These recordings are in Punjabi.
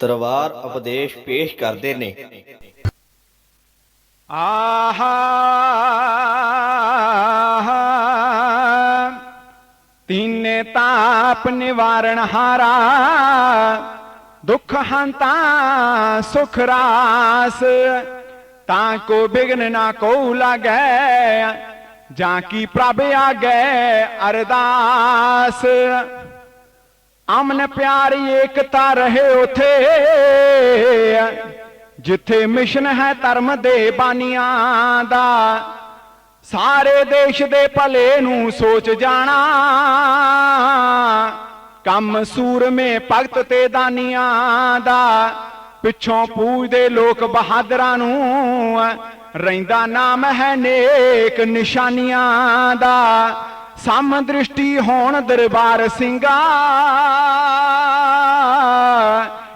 ਦਰਬਾਰ ਉਪਦੇਸ਼ ਪੇਸ਼ ਕਰਦੇ ਨੇ। ਆਹਾ ਤੀਨੇ ਤਾਪ ਨਿਵਾਰਣ ਹਾਰਾ, ਦੁਖ ਹੰਤਾ ਸੁਖ ਰਾਸ। ਤਾਂ ਕੋ ਬਿਗਨ ਨਾ ਕੋ ਲਾਗੈ, ਜਾਂ ਕੀ ਪ੍ਰਭ ਆਗੈ ਅਰਦਾਸ। ਅਮਨ ਪਿਆਰੀ ਏਕਤਾ ਰਹੇ ਉਥੇ। ਜਿੱਥੇ ਮਿਸ਼ਨ ਹੈ ਧਰਮ ਦੇ ਬਾਨੀਆਂ ਦਾ, ਸਾਰੇ ਦੇਸ਼ ਦੇ ਭਲੇ ਨੂੰ ਸੋਚ ਜਾਣਾ। ਕੰਮ ਸੂਰਮੇ ਭਗਤ ਤੇ ਦਾਨੀਆਂ ਦਾ, ਪਿੱਛੋਂ ਪੂਜਦੇ ਲੋਕ ਬਹਾਦਰਾਂ ਨੂੰ, ਰਹਿੰਦਾ ਨਾਮ ਹੈ ਨੇਕ ਨਿਸ਼ਾਨੀਆਂ ਦਾ। ਸਮ ਦ੍ਰਿਸ਼ਟੀ ਹੋਣ ਦਰਬਾਰ ਸਿੰਘਾ।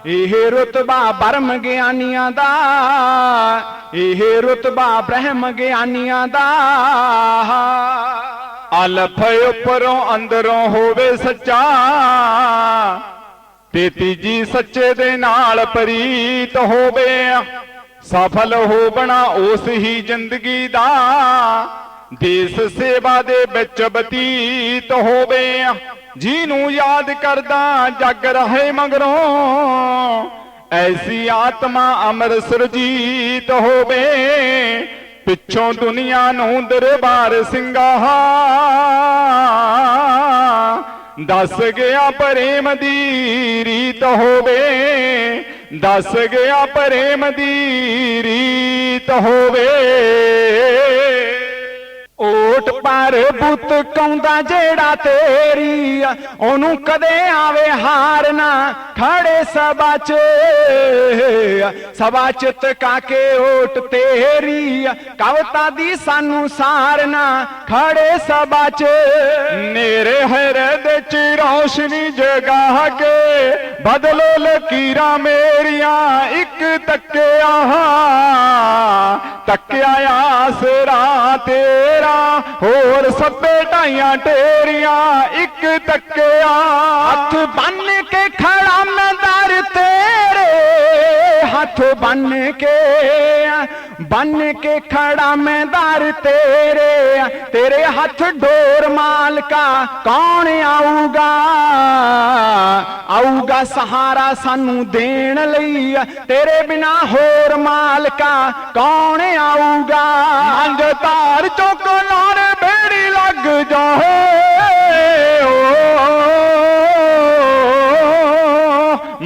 ਇਹ ਰਤਬਾ ਬਰਮ ਗਿਆਨੀਆਂ ਦਾ, ਇਹ ਰਤਬਾ ਬ੍ਰਹਮ ਗਿਆਨੀਆਂ ਦਾ। ਅਲਫ ਉੱਪਰੋਂ ਅੰਦਰੋਂ ਹੋਵੇ ਸੱਚਾ, ਤੇ ਤੀਜੀ ਸੱਚੇ ਦੇ ਨਾਲ ਪ੍ਰੀਤ ਹੋਵੇ। ਸਫਲ ਹੋ ਬਣਾ ਉਸ ਹੀ ਜ਼ਿੰਦਗੀ ਦਾ। ਦੇਸ ਸੇਵਾ ਦੇ ਵਿੱਚ ਬਤੀਤ ਹੋਵੇ ਜਿਹਨੂੰ ਯਾਦ ਕਰਦਾ ਜਗ ਰਹੇ ਮਗਰੋਂ, ਐਸੀ ਆਤਮਾ ਅਮਰ ਸੁਰਜੀਤ ਹੋਵੇ, ਪਿੱਛੋਂ ਦੁਨੀਆ ਨੂੰ ਦਰਬਾਰ ਸਿੰਘਾ ਦੱਸ ਗਿਆ ਪ੍ਰੇਮ ਦੀ ਰੀਤ ਹੋਵੇ, ਦੱਸ ਗਿਆ ਪ੍ਰੇਮ ਦੀ ਰੀਤ ਹੋਵੇ। ਓਟ ਪਰ ਬੁੱਤ ਕੌਂਦਾ ਜਿਹੜਾ ਤੇਰੀ ਉਹਨੂੰ ਕਦੇ ਆਵੇ ਹਾਰ ਨਾ ਖੜੇ ਸਭਾ ਚ। ਸਭਾ ਚ ਤਕਾ ਕੇ ਓਟ ਤੇਰੀ ਕਵਤਾ ਦੀ ਸਾਨੂੰ ਸਾਰਨਾ ਖੜੇ ਸਭਾ ਚ। ਮੇਰੇ ਹਿਰਦੇ ਚ ਰੌਸ਼ਨੀ ਜਗਾ ਕੇ ਬਦਲੋ ਲਕੀਰਾਂ ਮੇਰੀਆਂ, ਇੱਕ ਤੱਕਿਆ। ਤੱਕਿਆ ਆਸਰਾ ਤੇਰਾ, ਹੋਰ ਸੱਬੇ ਢਾਈਆਂ ਟੇਰੀਆਂ ਇੱਕ ਤੱਕਿਆ। ਹੱਥ ਬੰਨ ਕੇ ਖੜਾ ਮੈਂ ਦਰ ਤੇਰੇ, ਹੱਥ ਬੰਨ ਕੇ ਬੰਨ ਕੇ ਖੜਾ ਮੈਂ ਦਰ ਤੇਰੇ ਤੇਰੇ ਹੱਥ ਡੋਰ ਮਾਲਕਾ ਕੌਣ ਆਊਗਾ ਆਊਗਾ ਸਹਾਰਾ ਸਾਨੂੰ ਦੇਣ ਲਈ ਤੇਰੇ ਬਿਨਾ ਹੋਰ ਮਾਲਕਾ ਕੌਣ ਆਊਗਾ ਮੰਜ ਧਾਰ ਚੁੱਕ ਲਾਰ ਬੇੜੀ ਲੱਗ ਜਾਓ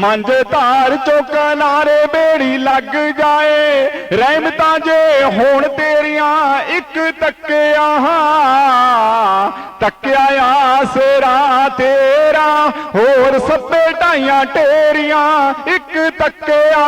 ਮੰਜ ਧਾਰ ਚੁੱਕ ਲਾਰੇ ਬੇੜੀ ਲੱਗ ਜਾਏ। ਰਹਿਮਤਾਂ ਜੇ ਹੋਣ ਤੇਰੀਆਂ, ਇੱਕ ਤੱਕਿਆ ਤੱਕਿਆ ਆਸਰਾ ਤੇਰਾ, ਹੋਰ ਸੱਬੇ ਢਾਈਆਂ ਟੇਰੀਆਂ, ਇੱਕ ਤੱਕਿਆ।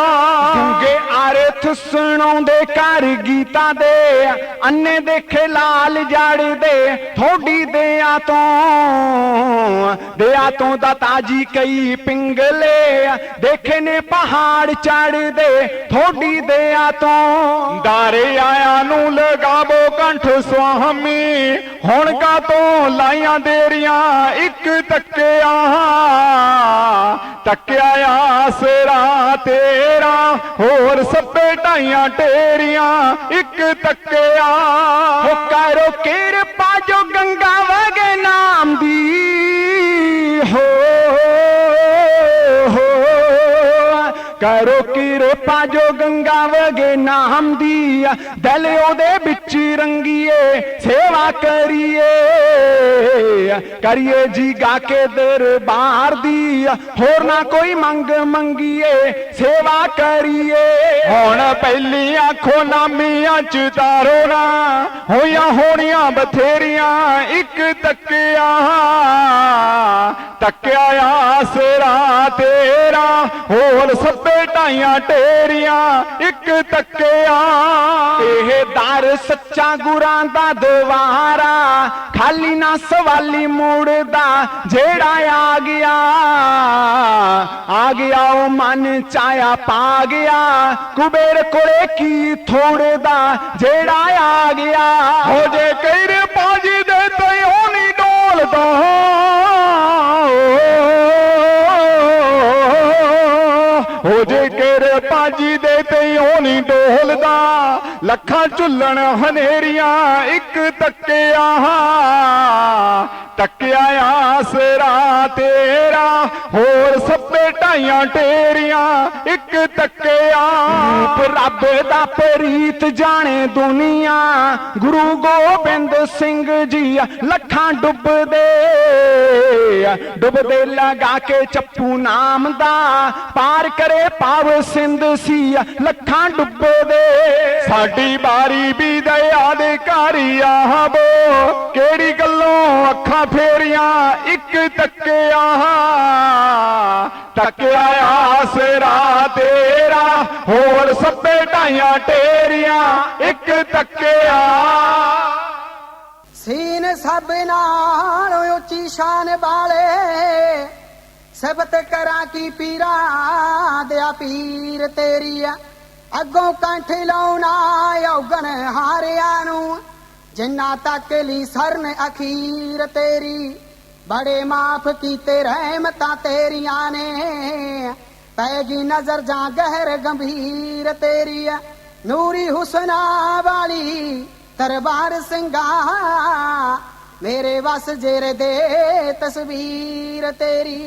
ਦੂਗੇ ਆਰਥ ਸੁਣਾਉਂਦੇ ਘਰ ਗੀਤਾਂ ਦੇ। ਅੰਨੇ ਦੇਖੇ ਲਾਲ ਜੜਦੇ ਥੋੜੀ ਦਿਆਂ ਤੋਂ। ਦਿਆਂ ਤੋਂ ਦਾ ਤਾਜੀ ਕਈ ਪਿੰਗਲੇ। ਦੇਖੇ ਨੇ ਪਹਾੜ ਚੜਦੇ ਥੋੜੀ ਦਿਆਂ ਤੋਂ। ਦਾਰੇ ਆਇਆ ਨੂੰ ਲਗਾਵੋ ਕੰਠ ਸੁਆਮੀ। ਹੁਣ ਕਾ ਤੋਂ ਲਾਈਆਂ ਦੇਰੀਆਂ, ਇੱਕ ਤੱਕਿਆ। ਤੱਕਿਆ ਆਸਰਾ ਤੇਰਾ, ਹੋਰ ਸੱਪੇ ਢਾਈਆਂ ਟੇਰੀਆਂ, ਇੱਕ ਤੱਕਿਆ। ਹੋ ਕਰੋ ਕਿਰਪਾ ਜੋ ਗੰਗਾ ਵਗੇ ਨਾਮ ਦੀ ਕਰੋ ਕਿਰਪਾ ਜੋ ਗੰਗਾ ਵਗੇ ਨਾਮ ਦੀ ਦਿਲ ਉਹਦੇ ਵਿੱਚ ਰੰਗੀਏ, ਸੇਵਾ ਕਰੀਏ। ਕਰੀਏ ਜੀ ਗਾ ਕੇ ਦਰਬਾਰ ਦੀ ਹੋਰ ਨਾ ਕੋਈ ਮੰਗ ਮੰਗੀਏ, ਸੇਵਾ ਕਰੀਏ। ਹੁਣ ਪਹਿਲੀ ਆਖੋ ਨਾਮੀਆਂ ਚ ਤਾਰੋ ਨਾ। ਹੋਈਆਂ ਹੋਣੀਆਂ ਬਥੇਰੀਆਂ, ਇੱਕ ਤੱਕਿਆ। ਤੱਕਿਆ ਆਸਰਾ ਤੇਰਾ, ਹੋਰ ਸੱਬੇ ਢਾਈਆਂ ਟੇਰੀਆਂ ਇੱਕ ਤੱਕਿਆ। ਇਹ ਦਰ ਸੱਚਾ ਗੁਰਾਂ ਦਾ ਦਵਾਰਾ ਖਾਲੀ ਨਾ ਸਵਾਲੀ ਮੂੜਦਾ, ਜਿਹੜਾ ਆ ਗਿਆ। ਆ ਗਿਆ ਉਹ ਮਨ ਚਾਇਆ ਪਾ ਗਿਆ, ਕੁਬੇਰ ਕੋਲੇ ਕੀ ਥੋੜਦਾ, ਜਿਹੜਾ ਆ ਗਿਆ। ਹੋ ਜੇ ਕਈ ਬਾਜੀ ਦੇ ਤੇ ਉਹ ਨਹੀਂ ਡੋਲਦਾ। ਜੇ ਪਾਜੀ ਦੇ ਤੇ ਉਹ ਨਹੀਂ ਡੋਲਦਾ। ਲੱਖਾਂ ਝੁੱਲਣ ਹਨੇਰੀਆਂ ਇੱਕ ਤੱਕਿਆ। ਤੱਕਿਆ ਆਸਰਾ ਤੇਰਾ, ਹੋਰ ਸੱਪੇ ਢਾਈਆਂ ਟੇਰੀਆਂ, ਇੱਕ ਤੱਕਿਆ। ਰੱਬ ਦਾ ਪ੍ਰੀਤ ਜਾਣੇ ਦੁਨੀਆ, ਗੁਰੂ ਗੋਬਿੰਦ ਸਿੰਘ ਜੀ ਲੱਖਾਂ ਡੁੱਬਦੇ ਡੁੱਬਦੇ ਲਗਾ ਕੇ ਚੱਪੂ ਨਾਮ ਦਾ, ਪਾਰ ਕਰੇ ਪਾਵ ਸਿੰਧ ਸੀ ਲੱਖਾਂ ਡੁੱਬਦੇ। ਸਾਡੀ ਬਾਰੀ ਵੀ ਦਇਆ ਦੇ ਘਰੀ ਆਹਬੋ ਕਿਹੜੀ ਗੱਲੋਂ ਅੱਖਾਂ ਫੇਰੀਆਂ ਇੱਕ ਤੱਕਿਆ ਤੱਕਿਆ ਆਸਰਾ ਤੇਰਾ, ਹੋਰ ਸੱਪੇ ਢਾਈਆਂ ਟੇਰੀਆਂ ਇੱਕ ਤੱਕਿਆ। ਸੀਨ ਸਭ ਨਾਲ ਉੱਚੀ ਸ਼ਾਨ ਵਾਲੇ, ਸਬਤ ਕਰਾਂ ਕੀ ਪੀਰਾ ਦਿਆ ਪੀਰ ਤੇਰੀ ਆ ਅੱਗੋਂ ਕੰਠ ਲਾਉਣਾ, ਔਗਣ ਹਾਰਿਆਂ ਨੂੰ। ਜਿੰਨਾ ਤੱਕ ਲਈ ਸਰਨ ਅਖੀਰ ਤੇਰੀ, ਬੜੇ ਮਾਫ ਕੀਤੇ ਰਹਿਮਤਾਂ ਤੇਰੀਆਂ ਨੇ। ਪੈ ਪੈਗੀ ਨਜ਼ਰ ਜਾਂ ਗਹਿਰ ਗੰਭੀਰ ਤੇਰੀ ਆ ਨੂਰੀ ਹੁਸਨਾ ਵਾਲੀ ਦਰਬਾਰ ਸਿੰਘਾ, ਮੇਰੇ ਵਸ ਜੇਰੇ ਦੇ ਤਸਵੀਰ ਤੇਰੀ।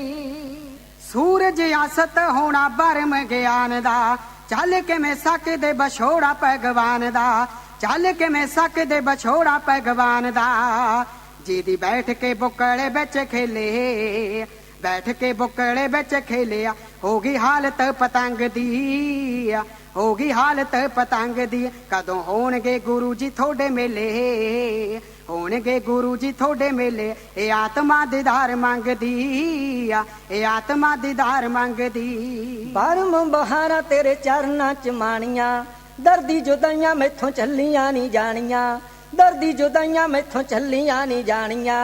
ਸੂਰਜ ਆਸਤ ਹੋਣਾ ਬਰਮ ਗਿਆਨ ਦਾ, ਚੱਲ ਕੇ ਮੈਂ ਸਕਦੇ ਬਛੋੜਾ ਭਗਵਾਨ ਦਾ। ਚੱਲ ਕੇ ਮੈਂ ਸਕਦੇ ਬਛੋੜਾ ਭਗਵਾਨ ਦਾ? ਜਿਹਦੀ ਬੈਠ ਕੇ ਬੁੱਕਲੇ ਵਿੱਚ ਖੇਲੇ ਬੈਠ ਕੇ ਬੁੱਕਲੇ ਵਿੱਚ ਖੇਲਿਆ, ਹੋ ਗਈ ਹਾਲਤ ਪਤੰਗ ਦੀ, ਹੋ ਗਈ ਹਾਲਤ ਪਤੰਗ ਦੀ। ਕਦੋਂ ਹੋਣਗੇ ਗੁਰੂ ਜੀ ਤੁਹਾਡੇ ਮੇਲੇ? ਹੋਣਗੇ ਗੁਰੂ ਜੀ ਤੁਹਾਡੇ ਮੇਲੇ? ਇਹ ਆਤਮਾ ਦੀਦਾਰ ਮੰਗਦੀ ਆ, ਇਹ ਆਤਮਾ ਦੀਦਾਰ ਮੰਗਦੀ। ਪਰਮ ਬਹਾਰਾ ਤੇਰੇ ਚਰਨਾਂ ਚ ਮਾਣੀਆਂ ਦਰਦੀ ਜੁਦਾਈਆਂ ਮੈਥੋਂ ਚੱਲੀਆਂ ਨਹੀਂ ਜਾਣੀਆਂ, ਦਰਦੀ ਜੁਦਾਈਆਂ ਮੈਥੋਂ ਚੱਲੀਆਂ ਨਹੀਂ ਜਾਣੀਆਂ।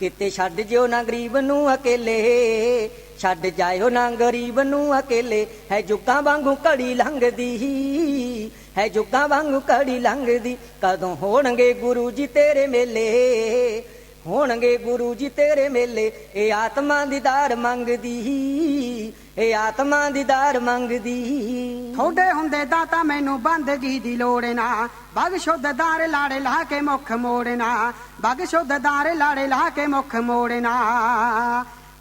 ਕਿਤੇ ਛੱਡ ਜਿਓ ਨਾ ਗਰੀਬ ਨੂੰ ਅਕੇਲੇ, ਛੱਡ ਜਾਇਓ ਨਾ ਗਰੀਬ ਨੂੰ ਅਕੇਲੇ। ਹੈ ਜੁੱਕਾਂ ਵਾਂਗੂ ਘੜੀ ਲੰਘਦੀ, ਹੈ ਜੁੱਕਾਂ ਵਾਂਗੂ ਘੜੀ ਲੰਘਦੀ। ਕਦੋਂ ਹੋਣਗੇ ਗੁਰੂ ਜੀ ਤੇਰੇ ਮੇਲੇ? ਹੋਣਗੇ ਗੁਰੂ ਜੀ ਤੇਰੇ ਮੇਲੇ। ਇਹ ਆਤਮਾ ਦੀਦਾਰ ਮੰਗਦੀ, ਇਹ ਆਤਮਾ ਦੀਦਾਰ ਮੰਗਦੀ। ਥੋੜੇ ਹੁੰਦੇ ਦਾਤਾ ਮੈਨੂੰ ਬੰਦਗੀ ਦੀ ਲੋੜ ਨਾ। ਬਗਸ਼ੁੱਧਦਾਰ ਲਾੜੇ ਲਾ ਕੇ ਮੁਖ ਮੋੜਨਾ ਬਗਸ਼ੁੱਧਦਾਰ ਲਾੜੇ ਲਾ ਕੇ ਮੁਖ ਮੋੜਨਾ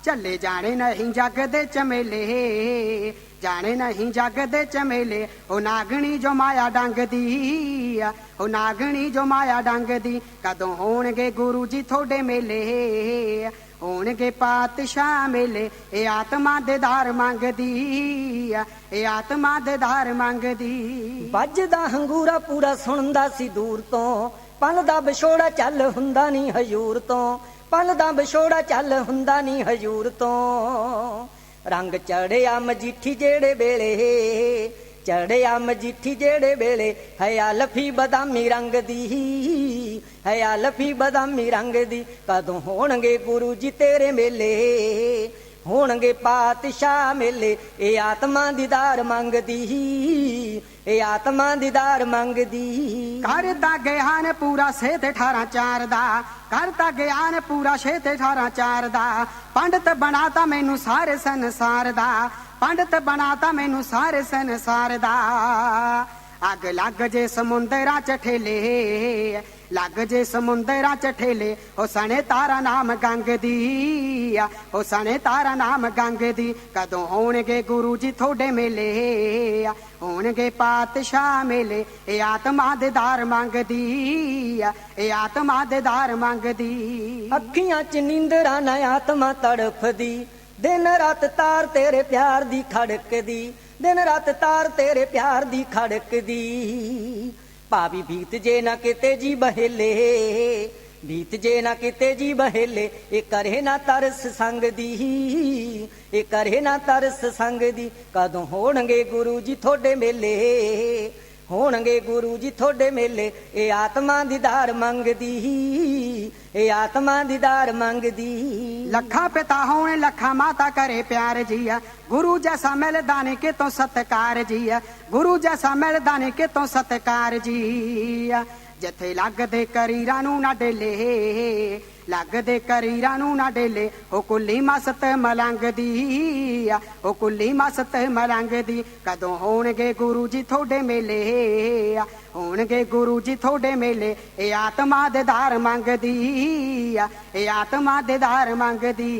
ਚੱਲੇ ਜਾਣੇ ਨਹੀਂ ਜੱਗ ਦੇ ਚਮੇਲੇ। ਜਾਣੇ ਨਹੀਂ ਜੱਗ ਦੇ ਚਮੇਲੇ। ਉਹ ਨਾਗਣੀ ਜੋ ਮਾਇਆ ਡੰਗਦੀ ਆ ਉਹ ਨਾਗਣੀ ਜੋ ਮਾਇਆ ਡੰਗਦੀ, ਕਦੋਂ ਹੋਣਗੇ ਗੁਰੂ ਜੀ ਤੁਹਾਡੇ ਮੇਲੇ? ਹੋਣਗੇ ਪਾਤਸ਼ਾਹ ਮੇਲੇ, ਇਹ ਆਤਮਾ ਦੇ ਧਾਰ ਮੰਗਦੀ ਆ, ਇਹ ਆਤਮਾ ਦੇ ਧਾਰ ਮੰਗਦੀ। ਵੱਜਦਾ ਹੰਗੂਰਾ ਪੂਰਾ ਸੁਣਦਾ ਸੀ ਦੂਰ ਤੋਂ, ਪਲ ਦਾ ਵਿਛੋੜਾ ਚੱਲ ਹੁੰਦਾ ਨਹੀਂ ਹਜੂਰ ਤੋਂ। ਪਲ ਦਾ ਵਿਛੋੜਾ ਚੱਲ ਹੁੰਦਾ ਨਹੀਂ ਹਜੂਰ ਤੋਂ। ਰੰਗ ਚੜਿਆ ਮਜੀਠੀ ਜਿਹੜੇ ਵੇਲੇ, ਚੜਿਆ ਮਜੀਠੀ ਜਿਹੜੇ ਵੇਲੇ ਹਯਾ ਲਫੀ ਬਦਾਮੀ ਰੰਗ ਦੀ ਹਯਾ ਲਫੀ ਬਦਾਮੀ ਰੰਗ ਦੀ। ਕਦੋਂ ਹੋਣਗੇ ਗੁਰੂ ਜੀ ਤੇਰੇ ਮੇਲੇ? ਹੋਣਗੇ ਪਾਤਸ਼ਾਹ ਮੇਲੇ। ਇਹ ਆਤਮਾ ਦੀਦਾਰ ਮੰਗਦੀ, ਇਹ ਆਤਮਾ ਦੀਦਾਰ ਮੰਗਦੀ। ਕਰਦਾ ਗਿਆਨ ਪੂਰਾ ਸੇ ਤੇ 18 ਚਾਰ ਦਾ ਗਿਆ ਗਿਆਨ ਪੂਰਾ ਸੇ ਤੇ 18 ਚਾਰ ਦਾ। ਪੰਡਤ ਬਣਾਤਾ ਮੈਨੂੰ ਸਾਰੇ ਸੰਸਾਰ ਦਾ, ਪੰਡਤ ਬਣਾਤਾ ਮੈਨੂੰ ਸਾਰੇ ਸੰਸਾਰ ਦਾ। ਅੱਗ ਲੱਗ ਜੇ ਸਮੁੰਦਰਾਂ ਚ ਠੇਲੇ ਲੱਗ ਜੇ ਸਮੁੰਦਰਾਂ ਚ ਠੇਲੇ ਉਹ ਸਣੇ ਤਾਰਾ ਨਾਮ ਗੰਗ ਦੀ। ਉਹ ਸਣੇ ਤਾਰਾ ਨਾਮ ਗੰਗ ਦੀ। ਕਦੋਂ ਹੋਣਗੇ ਗੁਰੂ ਜੀ ਤੁਹਾਡੇ ਮੇਲੇ? ਹੋਣਗੇ ਪਾਤਸ਼ਾਹ ਮੇਲੇ। ਇਹ ਆਤਮਾ ਦੇ ਦਾਰ ਮੰਗਦੀ। ਇਹ ਆਤਮਾ ਦੇ ਦਾਰ ਮੰਗਦੀ। ਅੱਖੀਆਂ 'ਚ ਨੀਂਦਰਾਂ ਨਾ ਆਤਮਾ ਤੜਫਦੀ। ਦਿਨ ਰਾਤ ਤਾਰ ਤੇਰੇ ਪਿਆਰ ਦੀ ਖੜਕਦੀ। ਦਿਨ ਰਾਤ ਤਾਰ ਤੇਰੇ ਪਿਆਰ ਦੀ ਖੜਕਦੀ। ਭਾਵੀ ਬੀਤ ਜੇ ਨਾ ਕਿਤੇ ਜੀ ਬਹੇਲੇ। ਬੀਤ ਜੇ ਨਾ ਕਿਤੇ ਜੀ ਬਹੇਲੇ। ਇਹ ਕਰੇ ਨਾ ਤਰਸ ਸੰਗ ਦੀ। ਇਹ ਕਰੇ ਨਾ ਤਰਸ ਸੰਗ ਦੀ। ਕਦੋਂ ਹੋਣਗੇ ਗੁਰੂ ਜੀ ਤੁਹਾਡੇ ਮੇਲੇ? ਹੋਣਗੇ ਗੁਰੂ ਜੀ ਤੁਹਾਡੇ ਮੇਲੇ। ਇਹ ਆਤਮਾ ਦੀਦਾਰ ਮੰਗਦੀ, ਇਹ ਆਤਮਾ ਦੀਦਾਰ ਮੰਗਦੀ। ਲੱਖਾਂ ਪਿਤਾ ਹੋਣ, ਲੱਖਾਂ ਮਾਤਾ ਕਰੇ ਪਿਆਰ ਜੀਆ। ਗੁਰੂ ਜੈਸਾ ਮਿਲਦਾ ਨੇ ਕਿਤੋਂ ਸਤਕਾਰ ਜੀਆ। ਗੁਰੂ ਜੈਸਾ ਮਿਲਦਾ ਨੇ ਕਿਤੋਂ ਸਤਕਾਰ ਜੀਆ। ਜਿੱਥੇ ਲੱਗਦੇ ਕਰੀਰਾਂ ਨੂੰ ਨਾ ਡੇਲੇ, ਲੱਗਦੇ ਕਰੀਰਾਂ ਨੂੰ ਨਾ ਡੇਲੇ। ਉਹ ਕੁੱਲੀ ਮਸਤ ਮਲੰਗ ਦੀ ਆ, ਉਹ ਕੁੱਲੀ ਮਸਤ ਮਲੰਗ ਦੀ ਕਦੋਂ ਹੋਣਗੇ ਗੁਰੂ ਜੀ ਤੁਹਾਡੇ ਮੇਲੇ ਆ ਹੋਣਗੇ ਗੁਰੂ ਜੀ ਤੁਹਾਡੇ ਮੇਲੇ। ਇਹ ਆਤਮਾ ਦੇ ਧਾਰ ਮੰਗਦੀ ਆ, ਇਹ ਆਤਮਾ ਦੇ ਧਾਰ ਮੰਗਦੀ।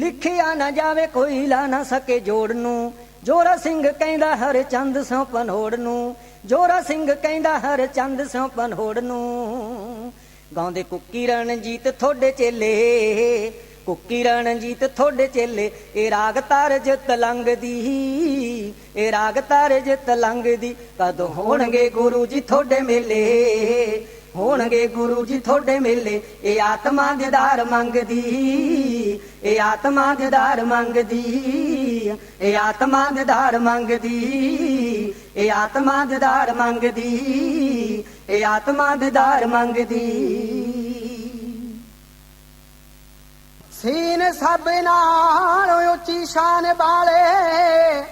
ਲਿਖਿਆ ਨਾ ਜਾਵੇ ਕੋਈ ਲਾ ਨਾ ਸਕੇ ਜੋੜ ਨੂੰ ਜੋਰਾ ਸਿੰਘ ਕਹਿੰਦਾ ਹਰ ਚੰਦ ਸੋ ਪਨੋੜ ਨੂੰ ਜੋਰਾ ਸਿੰਘ ਕਹਿੰਦਾ, ਹਰ ਚੰਦ ਸੋ ਪਨੋੜ ਨੂੰ। ਗਾਉਂਦੇ ਕੁੱਕੀ ਰਣਜੀਤ ਤੁਹਾਡੇ ਚੇਲੇ। ਕੁੱਕੀ ਰਣਜੀਤ ਤੁਹਾਡੇ ਚੇਲੇ। ਇਹ ਰਾਗ ਤਾਰਜ ਤਲੰਗ ਦੀ ਇਹ ਰਾਗ ਤਾਰਜ ਤਲੰਗ ਦੀ ਕਦੋਂ ਹੋਣਗੇ ਗੁਰੂ ਜੀ ਤੁਹਾਡੇ ਮੇਲੇ? ਹੋਣਗੇ ਗੁਰੂ ਜੀ ਤੁਹਾਡੇ ਮੇਲੇ। ਇਹ ਆਤਮਾ ਦਿਦਾਰ ਮੰਗਦੀ, ਇਹ ਆਤਮਾ ਦਿਦਾਰ ਮੰਗਦੀ, ਇਹ ਆਤਮਾ ਦਿਦਾਰ ਮੰਗਦੀ, ਇਹ ਆਤਮਾ ਦਿਦਾਰ ਮੰਗਦੀ, ਇਹ ਆਤਮਾ ਦਿਦਾਰ ਮੰਗਦੀ। ਸੀਨ ਸਭ ਨਾਲ ਉੱਚੀ ਸ਼ਾਨ ਵਾਲੇ,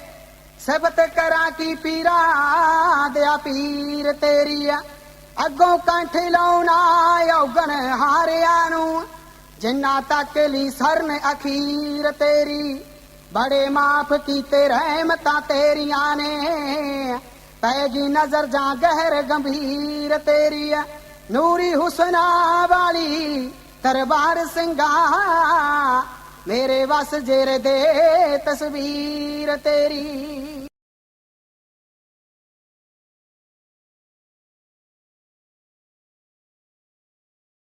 ਸਬਤ ਕਰਾਂ ਕੀ ਪੀਰਾ ਦਿਆ ਪੀਰ ਤੇਰੀ ਆ ਅੱਗੋਂ ਕੰਠ ਲਾਉਣਾ ਔਗਣ ਹਾਰਿਆਂ ਨੂੰ। ਜਿੰਨਾ ਤੱਕ ਲਈ ਸਰਨ ਅਖੀਰ ਤੇਰੀ, ਬੜੇ ਮਾਫ ਕੀਤੇ ਰਹਿਮਤਾਂ ਤੇਰੀਆਂ ਨੇ। ਪੈਗੀ ਨਜ਼ਰ ਜਾਂ ਗਹਿਰ ਗੰਭੀਰ ਤੇਰੀ ਆ ਨੂਰੀ ਹੁਸਨਾ ਵਾਲੀ ਦਰਬਾਰ ਸਿੰਘਾ। ਮੇਰੇ ਵਸ ਜੇਰ ਦੇ ਤਸਵੀਰ ਤੇਰੀ।